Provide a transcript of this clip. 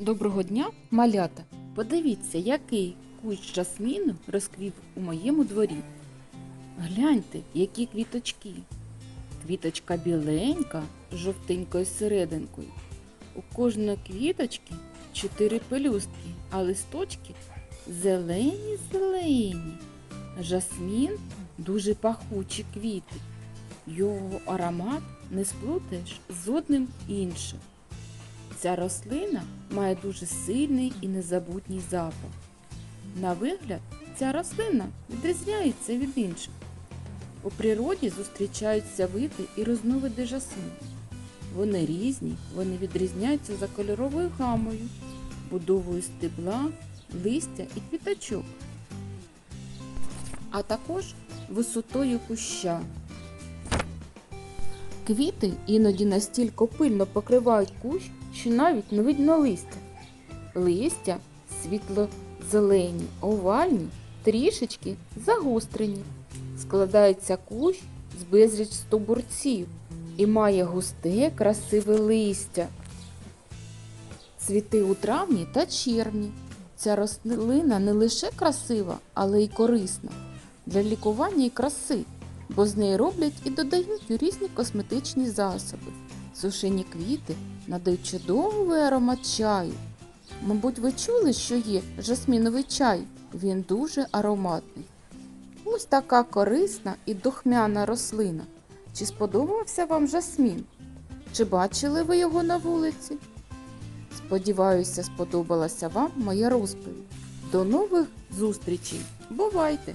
Доброго дня, малята! Подивіться, який кущ жасміну розквів у моєму дворі. Гляньте, які квіточки. Квіточка біленька з жовтенькою серединкою. У кожної квіточки чотири пелюстки, а листочки зелені-зелені. Жасмін дуже пахучі квіти. Його аромат не сплутаєш з одним іншим. Ця рослина має дуже сильний і незабутній запах. На вигляд, ця рослина відрізняється від інших. У природі зустрічаються види і різновиди жасмину. Вони різні, вони відрізняються за кольоровою гамою, будовою стебла, листя і квіточок, а також висотою куща. Квіти іноді настільки пильно покривають кущ, що навіть не видно листя. Листя світло-зелені, овальні, трішечки загострені. Складається кущ з безліч стовбурців і має густе, красиве листя. Цвіти у травні та червні. Ця рослина не лише красива, але й корисна для лікування і краси бо з неї роблять і додають у різні косметичні засоби. Сушені квіти надають чудовий аромат чаю. Мабуть, ви чули, що є жасміновий чай. Він дуже ароматний. Ось така корисна і духмяна рослина. Чи сподобався вам жасмін? Чи бачили ви його на вулиці? Сподіваюся, сподобалася вам моя розповідь. До нових зустрічей! Бувайте!